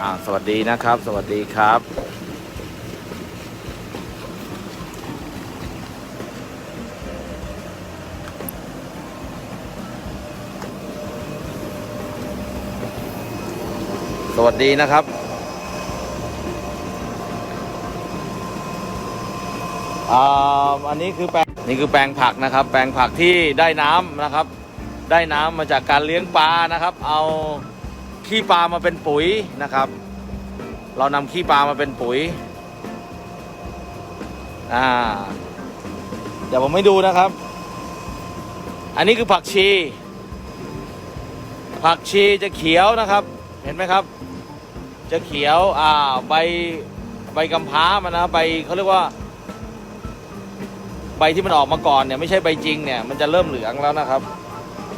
อ่าสวัสดีนะครับ สวัสดีครับ สวัสดีนะครับอ่าอันนี้คือแปลงนี่คือแปลงผักนะครับ แปลงผักที่ได้น้ำนะครับ ได้น้ำมาจากการเลี้ยงปลานะครับ เอา ขี้ปลามาเป็นปุ๋ยนะครับ เรานำขี้ปลามาเป็นปุ๋ยอ่าเดี๋ยวผมให้ดูนะครับ อันนี้คือผักชี ผักชีจะเขียวนะครับ เห็นไหมครับ จะเขียวอ่าใบใบกำพร้ามันนะใบเขาเรียกว่า ใบที่มันออกมาก่อนเนี่ยไม่ใช่ใบจริงเนี่ยมันจะเริ่มเหลืองแล้วนะครับ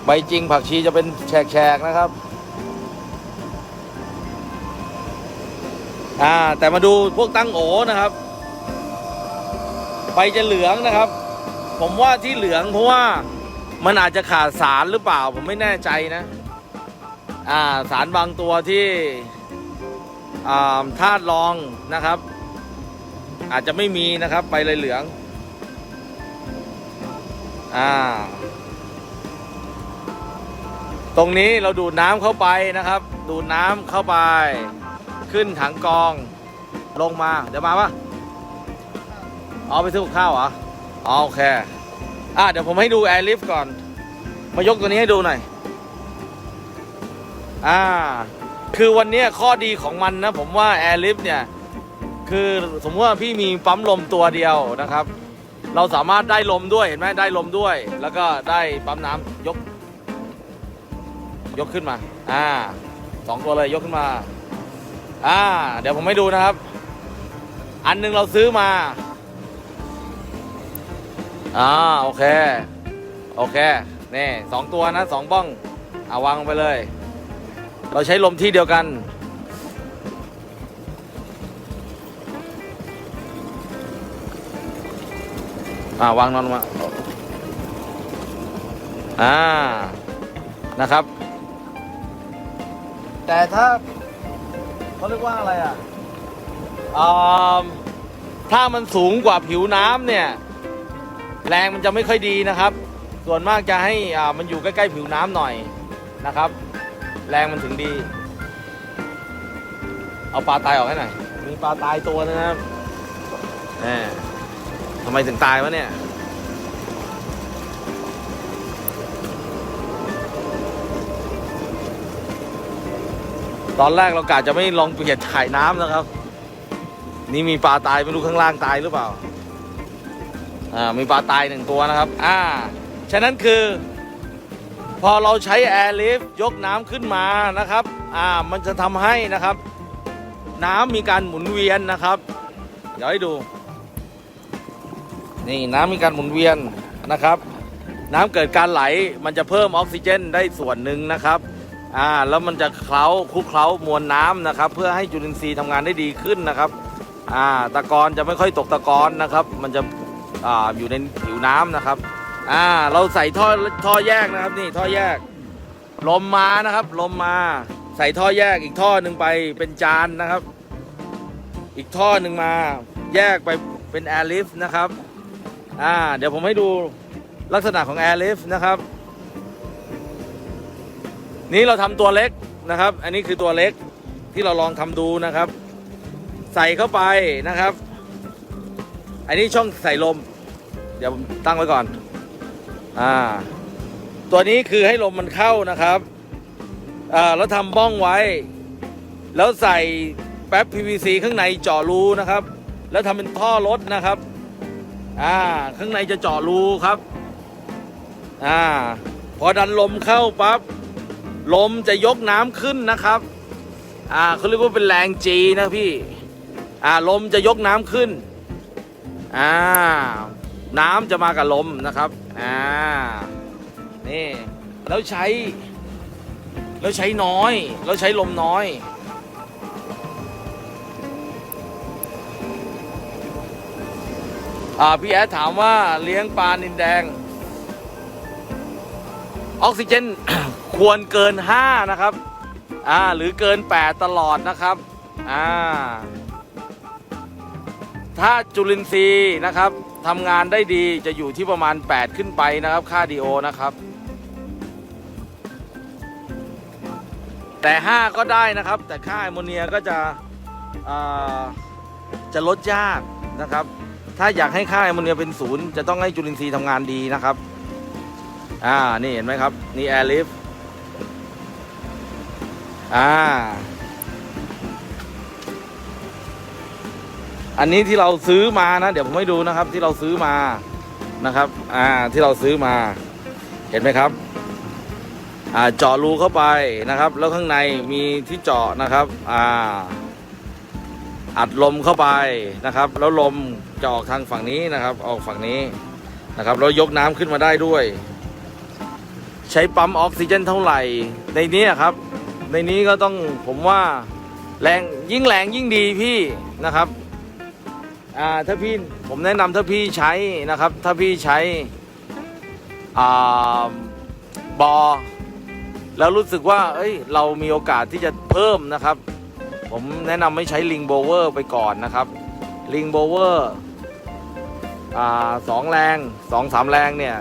ใบจริงผักชีจะเป็นแฉกๆนะครับ อ่าแต่มาดูพวกตั้งโอนะครับใบจะเหลืองนะครับ ผมว่าที่เหลืองเพราะว่ามันอาจจะขาดสารหรือเปล่า ผมไม่แน่ใจนะ อ่าสารบางตัวที่อ่าธาตุรองนะครับ อาจจะไม่มีนะครับใบเลยเหลือง อ่า ตรงนี้เราดูดน้ำเข้าไปนะครับ ดูดน้ำเข้าไป ขึ้นถังกอง ลงมา เดี๋ยวมาปะเอาไปซื้อข้าวเหรออ๋อโอเคอะเดี๋ยวผมให้ดูแอร์ลิฟต์ก่อน มายกตัวนี้ให้ดูหน่อย อ่า คือวันนี้ข้อดีของมันนะ ผมว่าแอร์ลิฟต์เนี่ย คือสมมติว่าพี่มีปั๊มลมตัวเดียวนะครับ เราสามารถได้ลมด้วยเห็นไหมได้ลมด้วย แล้วก็ได้ปั๊มน้ำยก ยกขึ้นมา อ่าสองตัวเลยยกขึ้นมา อ่า เดี๋ยวผมให้ดูนะครับ อันหนึงเราซื้อมา อ่า โอเค โอเค นี่สองตัวนะสองบ้อง เอาวางลงไปเลย เราใช้ลมที่เดียวกัน อ่า วางนอนมา อ่า นะครับ แต่ถ้า เขาเรียกว่าอะไรอะอ่าถ้ามันสูงกว่าผิวน้ำเนี่ย แรงมันจะไม่ค่อยดีนะครับ ส่วนมากจะให้อ่ามันอยู่ใกล้ๆผิวน้ำหน่อยนะครับ แรงมันถึงดี เอาปลาตายออกให้หน่อยมีปลาตายตัวนึงนะครับแหมทำไมถึงตายวะเนี่ย ตอนแรกเรากะจะไม่ลองเปลี่ยนถ่ายน้ำนะครับ นี่มีปลาตายไม่รู้ข้างล่างตายหรือเปล่า อ่ามีปลาตายหนึ่งตัวนะครับ อ่า ฉะนั้นคือ พอเราใช้แอร์ลิฟต์ยกน้ำขึ้นมานะครับ อ่ามันจะทำให้นะครับ น้ำมีการหมุนเวียนนะครับ เดี๋ยวให้ดู นี่น้ำมีการหมุนเวียนนะครับ น้ำเกิดการไหลมันจะเพิ่มออกซิเจนได้ส่วนหนึ่งนะครับ อ่าแล้วมันจะเคล้าคลุกเคล้ามวลน้ำนะครับ เพื่อให้จุลินทรีย์ทำงานได้ดีขึ้นนะครับอ่าตะกอนจะไม่ค่อยตกตะกอนนะครับ มันจะอ่าอยู่ในผิวน้ำนะครับอ่าเราใส่ท่อท่อแยกนะครับนี่ท่อแยก ลมมานะครับ ลมมาใส่ท่อแยกอีกท่อหนึ่งไปเป็นจานนะครับ อีกท่อหนึ่งมาแยกไปเป็นแอร์ลิฟต์นะครับอ่าเดี๋ยวผมให้ดูลักษณะของ Air Lift นะครับ นี่เราทำตัวเล็กนะครับ อันนี้คือตัวเล็กที่เราลองทำดูนะครับ ใส่เข้าไปนะครับ อันนี้ช่องใส่ลม เดี๋ยวผมตั้งไว้ก่อน อ่า ตัวนี้คือให้ลมมันเข้านะครับอ่าแล้วทำบ้องไว้ แล้วใส่แป๊บ PVC ข้างในเจาะรูนะครับ แล้วทำเป็นท่อรถนะครับ อ่า ข้างในจะเจาะรูครับ อ่า พอดันลมเข้าปั๊บ ลมจะยกน้ำขึ้นนะครับ อ่าเขาเรียกว่าเป็นแรงจีนะพี่ อ่าลมจะยกน้ำขึ้น อ่า น้ำจะมากับลมนะครับ อ่า นี่ แล้วใช้ แล้วใช้น้อย แล้วใช้ลมน้อยอ่าพี่แอดถามว่าเลี้ยงปลานินแดง ออกซิเจน ควรเกิน 5 นะครับ อ่า หรือเกิน 8 ตลอดนะครับ อ่า ถ้าจุลินทรีย์นะครับทำงานได้ดีจะอยู่ที่ประมาณ 8 ขึ้นไปนะครับ ค่าดีโอนะครับ แต่ 5 ก็ได้นะครับ แต่ค่าแอมโมเนียก็จะอ่าจะลดยากนะครับ ถ้าอยากให้ค่าแอมโมเนียเป็นศูนย์จะต้องให้จุลินทรีย์ทำงานดีนะครับ อ่า นี่เห็นไหมครับ นี่แอร์ลิฟ อ่า อันนี้ที่เราซื้อมานะเดี๋ยวผมให้ดูนะครับ ที่เราซื้อมานะครับ อ่าที่เราซื้อมา เห็นไหมครับ อ่าเจาะรูเข้าไปนะครับ แล้วข้างในมีที่เจาะนะครับ อ่า อัดลมเข้าไปนะครับ แล้วลมจะออกทางฝั่งนี้นะครับ ออกฝั่งนี้นะครับแล้วยกน้ำขึ้นมาได้ด้วย ใช้ปั๊มออกซิเจนเท่าไหร่ในนี้ครับ ในนี้ก็ต้องผมว่าแรงยิ่งแรงยิ่งดีพี่นะครับอ่าถ้าพี่ผมแนะนำถ้าพี่ใช้นะครับ ถ้าพี่ใช้อ่าบอแล้วรู้สึกว่า เอ้ย เรามีโอกาสที่จะเพิ่มนะครับ ผมแนะนำไม่ใช้ลิงโบเวอร์ไปก่อนนะครับ ลิงโบเวอร์อ่าสองแรงสองสามแรงเนี่ย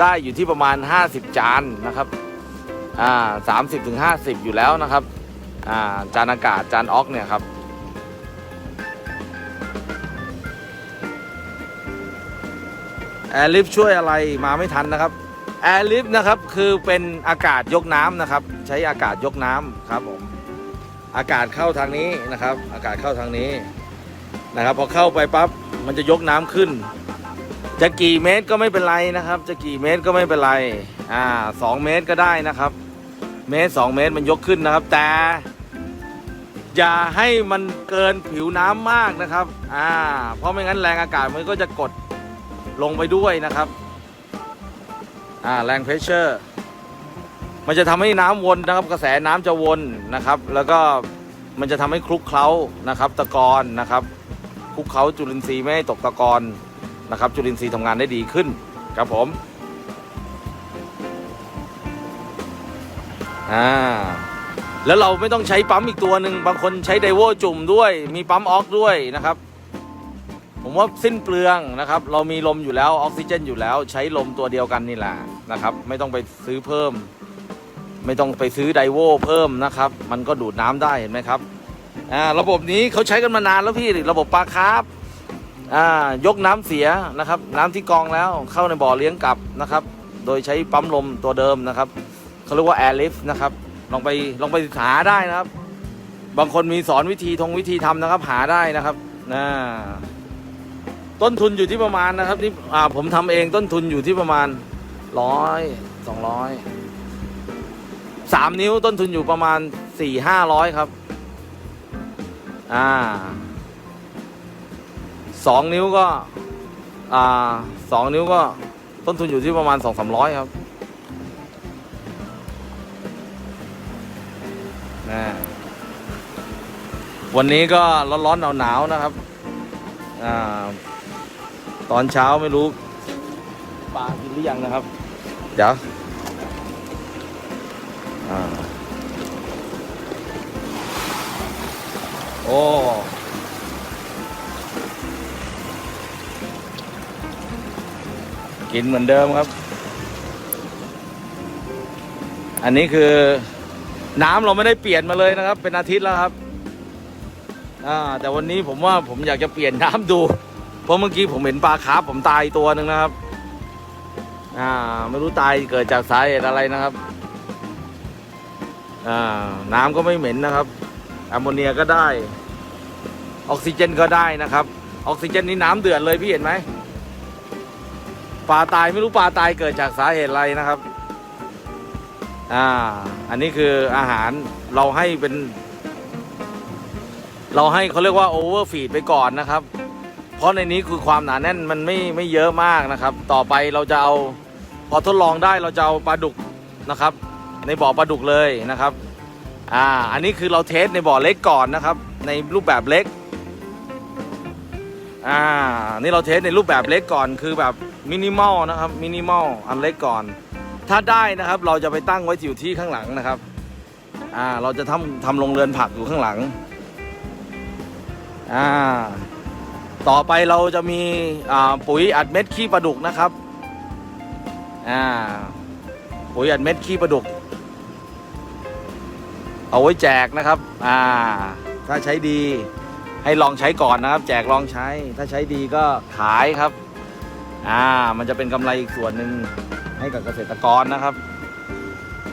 ได้อยู่ที่ประมาณ 50 จานนะครับ อ่าสามสิบถึงห้าสิบอยู่แล้วนะครับอ่าจานอากาศจานออกเนี่ยครับแอร์ลิฟช่วยอะไรมาไม่ทันนะครับแอร์ลิฟนะครับคือเป็นอากาศยกน้ำนะครับ ใช้อากาศยกน้ำครับผมอากาศเข้าทางนี้นะครับ อากาศเข้าทางนี้นะครับ พอเข้าไปปั๊บมันจะยกน้ำขึ้น จะกี่เมตรก็ไม่เป็นไรนะครับ จะกี่เมตรก็ไม่เป็นไรอ่าสองเมตรก็ได้นะครับ เมตรสองเมตรมันยกขึ้นนะครับ แต่ อย่าให้มันเกินผิวน้ำมากนะครับ อ่า เพราะไม่งั้นแรงอากาศมันก็จะกดลงไปด้วยนะครับ อ่าแรงเพรสเชอร์ มันจะทำให้น้ำวนนะครับ กระแสน้ำจะวนนะครับ แล้วก็มันจะทำให้คลุกเคล้านะครับ ตะกอนนะครับคลุกเคล้าจุลินทรีย์ไม่ให้ตกตะกอนนะครับ จุลินทรีย์ทำงานได้ดีขึ้นครับผม อ่าแล้วเราไม่ต้องใช้ปั๊มอีกตัวหนึ่งบางคนใช้ไดโวจุ่มด้วย มีปั๊มออกด้วยนะครับ ผมว่าสิ้นเปลืองนะครับ เรามีลมอยู่แล้วออกซิเจนอยู่แล้ว ใช้ลมตัวเดียวกันนี่แหละนะครับ ไม่ต้องไปซื้อเพิ่ม ไม่ต้องไปซื้อไดโวเพิ่มนะครับ มันก็ดูดน้ำได้เห็นไหมครับอ่าระบบนี้เขาใช้กันมานานแล้วพี่ระบบปลาคาร์ฟอ่ายกน้ำเสียนะครับ น้ำที่กองแล้วเข้าในบ่อเลี้ยงกลับนะครับ โดยใช้ปั๊มลมตัวเดิมนะครับ เขาเรียกว่าแอร์ลิฟนะครับ ลองไปลองไปศึกษาได้นะครับ บางคนมีสอนวิธีทงวิธีทำนะครับ หาได้นะครับนะต้นทุนอยู่ที่ประมาณนะครับนี่อ่าผมทำเองต้นทุนอยู่ที่ประมาณร้อยสองร้อยสามนิ้วต้นทุนอยู่ประมาณสี่ห้าร้อยครับ อ่าสองนิ้วก็ อ่าสองนิ้วก็ต้นทุนอยู่ที่ประมาณสองสามร้อยครับ นะวันนี้ก็ร้อนๆหนาวๆนะครับอาตอนเช้าไม่รู้ปลากินหรือยังนะครับ เดี๋ยวอ่าโอ้กินเหมือนเดิมครับ อันนี้คือ น้ำเราไม่ได้เปลี่ยนมาเลยนะครับ เป็นอาทิตย์แล้วครับอ่าแต่วันนี้ผมว่าผมอยากจะเปลี่ยนน้ำดู เพราะเมื่อกี้ผมเห็นปลาคาร์ฟผมตายตัวหนึ่งนะครับอ่าไม่รู้ตายเกิดจากสาเหตุอะไรนะครับอ่าน้ำก็ไม่เหม็นนะครับแอมโมเนียก็ได้ ออกซิเจนก็ได้นะครับ ออกซิเจนนี่น้ำเดือดเลยพี่เห็นไหมปลาตายไม่รู้ปลาตายเกิดจากสาเหตุอะไรนะครับ อ่า อันนี้คืออาหารเราให้เป็น เราให้เขาเรียกว่าโอเวอร์ฟีดไปก่อนนะครับ เพราะในนี้คือความหนาแน่นมันไม่ไม่เยอะมากนะครับ ต่อไปเราจะเอาพอทดลองได้เราจะเอาปลาดุกนะครับ ในบ่อปลาดุกเลยนะครับ อ่า อันนี้คือเราเทสในบ่อเล็กก่อนนะครับ ในรูปแบบเล็ก อ่า นี่เราเทสในรูปแบบเล็กก่อนคือแบบมินิมอลนะครับมินิมอลอันเล็กก่อน ถ้าได้นะครับเราจะไปตั้งไว้อยู่ที่ข้างหลังนะครับ อ่าเราจะทำทำโรงเรือนผักอยู่ข้างหลัง อ่า ต่อไปเราจะมีอ่าปุ๋ยอัดเม็ดขี้ปลาดุกนะครับ อ่า ปุ๋ยอัดเม็ดขี้ปลาดุก เอาไว้แจกนะครับ อ่า ถ้าใช้ดีให้ลองใช้ก่อนนะครับ แจกลองใช้ ถ้าใช้ดีก็ขายครับ อ่ามันจะเป็นกำไรอีกส่วนหนึ่งให้กับเกษตรกรนะครับ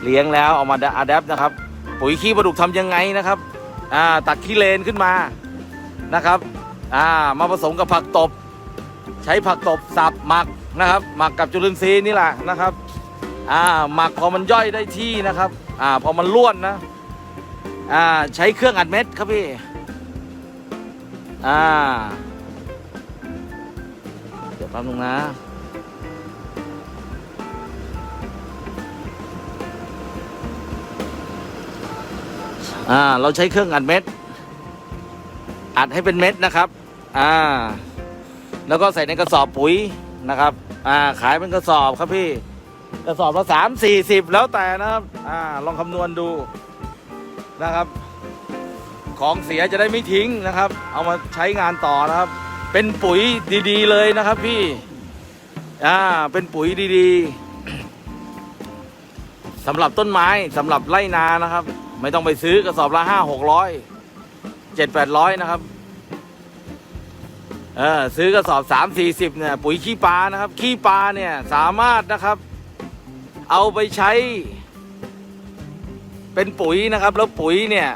เลี้ยงแล้วเอามาอะแดปนะครับ ปุ๋ยขี้ปลาดุกทำยังไงนะครับอ่าตักขี้เลนขึ้นมานะครับอ่ามาผสมกับผักตบ ใช้ผักตบสับหมักนะครับหมักกับจุลินทรีย์นี่แหละนะครับอ่าหมักพอมันย่อยได้ที่นะครับอ่าพอมันล้วนนะอ่าใช้เครื่องอัดเม็ดครับพี่อ่า เดี๋ยวแป๊บนึงนะอ่าเราใช้เครื่องอัดเม็ด อัดให้เป็นเม็ดนะครับอ่าแล้วก็ใส่ในกระสอบปุ๋ยนะครับอ่าขายเป็นกระสอบครับพี่กระสอบละสามสี่สิบแล้วแต่นะครับอ่าลองคำนวณดูนะครับ ของเสียจะได้ไม่ทิ้งนะครับ เอามาใช้งานต่อนะครับ เป็นปุ๋ยดีๆเลยนะครับพี่อ่าเป็นปุ๋ยดีๆสำหรับต้นไม้สำหรับไร่นานะครับ ไม่ต้องไปซื้อกระสอบละห้าหกร้อยเจ็ดแปดร้อยนะครับเออซื้อกระสอบสามสี่สิบเนี่ยปุ๋ยขี้ปลานะครับขี้ปลาเนี่ยสามารถนะครับ เอาไปใช้ เป็นปุ๋ยนะครับ แล้วปุ๋ยเนี่ย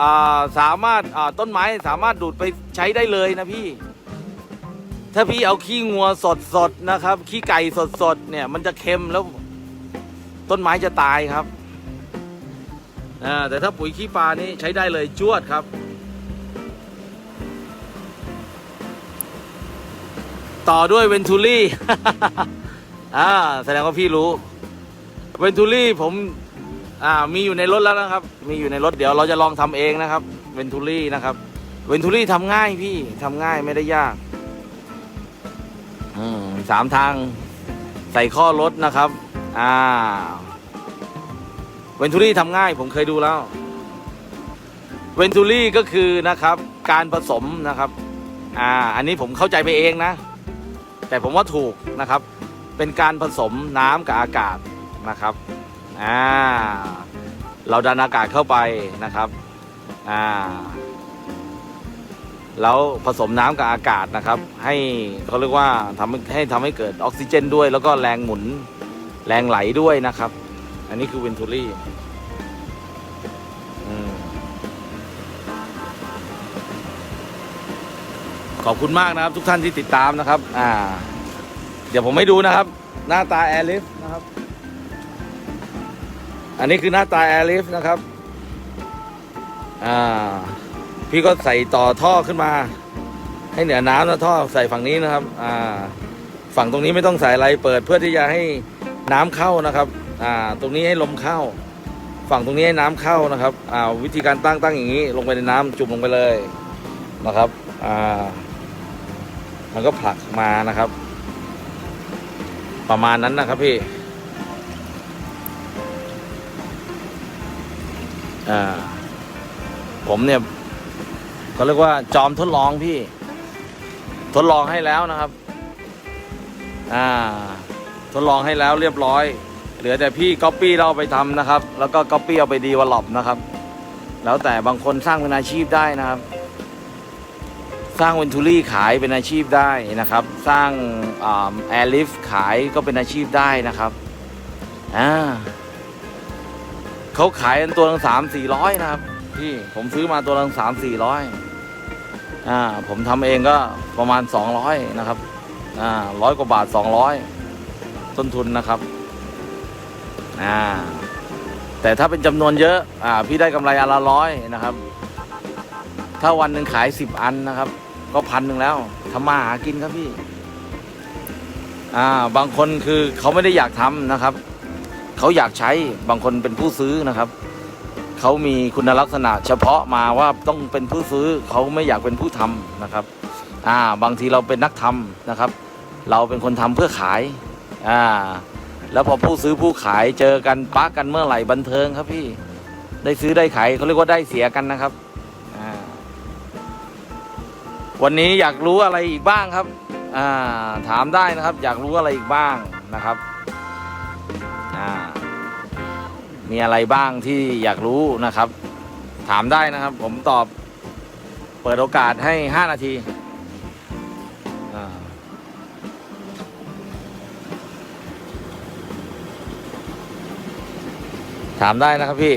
อ่าสามารถต้นไม้สามารถดูดไปใช้ได้เลยนะพี่ ถ้าพี่เอาขี้งัวสดสดนะครับ ขี้ไก่สดสดเนี่ย มันจะเค็มแล้ว ต้นไม้จะตายครับอ่าแต่ถ้าปุ๋ยขี้ปลานี่ใช้ได้เลยจวดครับ ต่อด้วยเวนทูรี่อ่าแสดงว่าพี่รู้เวนทูรี่ผมอ่ามีอยู่ในรถแล้วนะครับ มีอยู่ในรถเดี๋ยวเราจะลองทำเองนะครับเวนทูรี่นะครับเวนทูรี่ทำง่ายพี่ทำง่ายไม่ได้ยาก สามทางใส่ข้อรถนะครับ อ่าเวนทูรี่ทำง่ายผมเคยดูแล้วเวนทูรี่ก็คือนะครับการผสมนะครับ อ่า อันนี้ผมเข้าใจไปเองนะ แต่ผมว่าถูกนะครับ เป็นการผสมน้ำกับอากาศนะครับ อ่า เราดันอากาศเข้าไปนะครับ อ่า แล้วผสมน้ำกับอากาศนะครับ ให้เขาเรียกว่าทำให้ให้ทำให้เกิดออกซิเจนด้วย แล้วก็แรงหมุนแรงไหลด้วยนะครับ อันนี้คือเวนทูรี่ขอบคุณมากนะครับ ทุกท่านที่ติดตามนะครับ อ่า เดี๋ยวผมให้ดูนะครับ หน้าตาแอร์ลิฟนะครับ อันนี้คือหน้าตาแอร์ลิฟนะครับ อ่า พี่ก็ใส่ต่อท่อขึ้นมา ให้เหนือน้ำนะท่อใส่ฝั่งนี้นะครับ อ่า ฝั่งตรงนี้ไม่ต้องใส่อะไรเปิดเพื่อที่จะให้น้ำเข้านะครับ อ่า ตรงนี้ให้ลมเข้า ฝั่งตรงนี้ให้น้ำเข้านะครับ อ่า วิธีการตั้งตั้งอย่างนี้ ลงไปในน้ำจุ่มลงไปเลยนะครับ อ่า มันก็ผลักมานะครับ ประมาณนั้นนะครับพี่ อ่า ผมเนี่ย เขาเรียกว่าจอมทดลองพี่ ทดลองให้แล้วนะครับ อ่า ทดลองให้แล้วเรียบร้อย เหลือแต่พี่ก๊อปปี้เราไปทำนะครับ แล้วก็ก๊อปปี้เอาไปดีวอลลอปนะครับ แล้วแต่บางคนสร้างเป็นอาชีพได้นะครับ สร้างเวนทูรี่ขายเป็นอาชีพได้นะครับ สร้างแอร์ลิฟขายก็เป็นอาชีพได้นะครับ อ่าเขาขายกันตัวละสามสี่ร้อยนะครับพี่ผมซื้อมาตัวละสามสี่ร้อย อ่าผมทำเองก็ประมาณสองร้อยนะครับอ่าร้อยกว่าบาทสองร้อยต้นทุนนะครับอ่าแต่ถ้าเป็นจำนวนเยอะอ่าพี่ได้กำไรอันละร้อยนะครับ ถ้าวันหนึ่งขายสิบอันนะครับ ก็พันหนึ่งแล้วทำมาหากินครับพี่อ่าบางคนคือเขาไม่ได้อยากทำนะครับ เขาอยากใช้บางคนเป็นผู้ซื้อนะครับ เขามีคุณลักษณะ เฉพาะมาว่าต้องเป็นผู้ซื้อเขาไม่อยากเป็นผู้ทำนะครับอ่าบางทีเราเป็นนักทำนะครับ เราเป็นคนทำเพื่อขายอ่าแล้วพอผู้ซื้อผู้ขายเจอกันปะกันเมื่อไหร่บันเทิงครับพี่ได้ซื้อได้ขายเขาเรียกว่าได้เสียกันนะครับวันนี้อยากรู้อะไรอีกบ้างครับถามได้นะครับ อยากรู้อะไรอีกบ้างนะครับอ่า มีอะไรบ้างที่อยากรู้นะครับ ถามได้นะครับ ผมตอบเปิดโอกาสให้ 5 นาทีถามได้นะครับพี่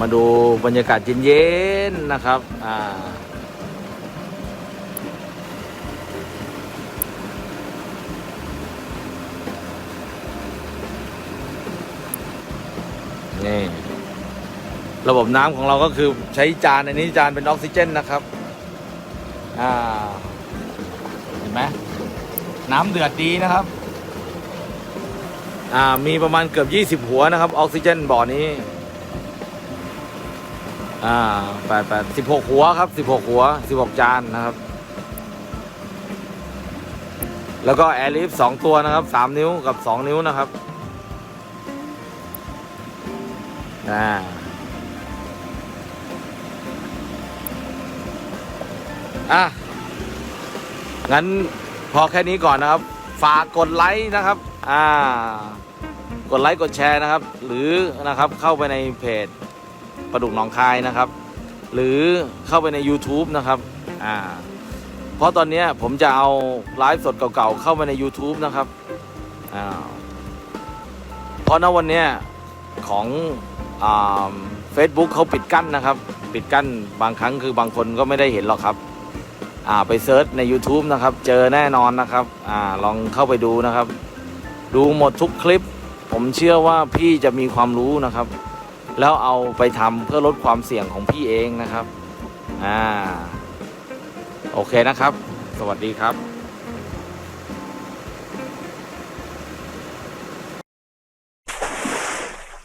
มาดูบรรยากาศเย็นๆนะครับ อ่า นี่ระบบน้ำของเราก็คือใช้จานอันนี้จานเป็นออกซิเจนนะครับ อ่า เห็นไหมน้ำเดือดดีนะครับ อ่า มีประมาณเกือบ 20 หัวนะครับ ออกซิเจนบ่อนี้ อ่าแปดแปดสิบหกหัวครับสิบหกหัวสิบหกจานนะครับ แล้วก็แอร์ลิฟสองตัวนะครับสามนิ้วกับสองนิ้วนะครับ อ่าอะ งั้นพอแค่นี้ก่อนนะครับ ฝากกดไลค์นะครับ อ่า กดไลค์กดแชร์นะครับ หรือนะครับเข้าไปในเพจประดุกหนองคายนะครับ หรือเข้าไปใน YouTube นะครับ อ่า เพราะตอนนี้ผมจะเอาไลฟ์สดเก่าๆเข้ามาใน YouTube นะครับ อ่า เพราะณวันเนี้ยของ เฟซบุ๊กเขาปิดกั้นนะครับ ปิดกั้นบางครั้งคือบางคนก็ไม่ได้เห็นหรอกครับไปเซิร์ชใน YouTube นะครับ เจอแน่นอนนะครับอลองเข้าไปดูนะครับ ดูหมดทุกคลิป ผมเชื่อว่าพี่จะมีความรู้นะครับ แล้วเอาไปทำเพื่อลดความเสี่ยงของพี่เองนะครับอ่าโอเคนะครับ สวัสดีครับ